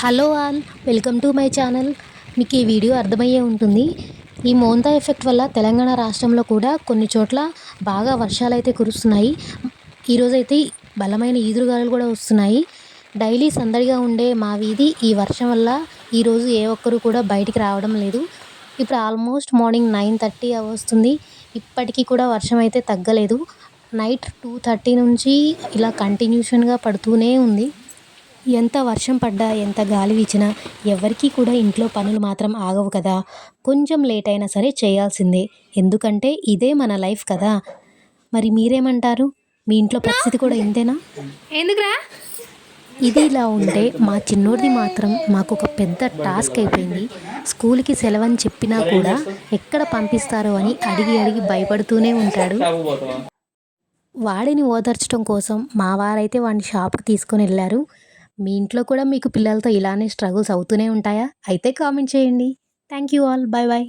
Hello all welcome to my channel. మీకు ఈ video అర్థమయ్యే ఉంటుంది. ఈ మోంతా ఎఫెక్ట్ వల్ల తెలంగాణ రాష్ట్రంలో కూడా కొన్ని చోట్ల బాగా వర్షాలు అయితే కురుస్తున్నాయి ఈరోజైతే బలమైన ఈదురుగాలు కూడా వస్తున్నాయి. డైలీ సందడిగా ఉండే మా వీధి ఈ వర్షం వల్ల ఈరోజు ఏ ఒక్కరు కూడా బయటికి రావడం లేదు. ఇప్పుడు ఆల్మోస్ట్ మార్నింగ్ నైన్ థర్టీ వస్తుంది ఇప్పటికీ కూడా వర్షం అయితే తగ్గలేదు. నైట్ టూ థర్టీ నుంచి ఇలా కంటిన్యూషన్గా పడుతూనే ఉంది. ఎంత వర్షం పడ్డా ఎంత గాలి వీచినా ఎవరికీ కూడా ఇంట్లో పనులు మాత్రం ఆగవు కదా. కొంచెం లేట్ అయినా సరే చేయాల్సిందే. ఎందుకంటే ఇదే మన లైఫ్ కదా. మరి మీరేమంటారు? మీ ఇంట్లో పరిస్థితి కూడా ఇంతేనా? ఎందుకురా? ఇది ఇలా ఉంటే మా చిన్నోడిది మాత్రం మాకు ఒక పెద్ద టాస్క్ అయిపోయింది. స్కూల్కి సెలవని చెప్పినా కూడా ఎక్కడ పంపిస్తారో అని అడిగి అడిగి భయపడుతూనే ఉంటాడు. వాడిని ఓదార్చడం కోసం మా వారైతే వాడిని షాప్కి తీసుకొని వెళ్ళారు. మీ ఇంట్లో కూడా మీకు పిల్లలతో ఇలానే స్ట్రగుల్స్ అవుతూనే ఉంటాయా? అయితే కామెంట్ చేయండి. Thank you all bye bye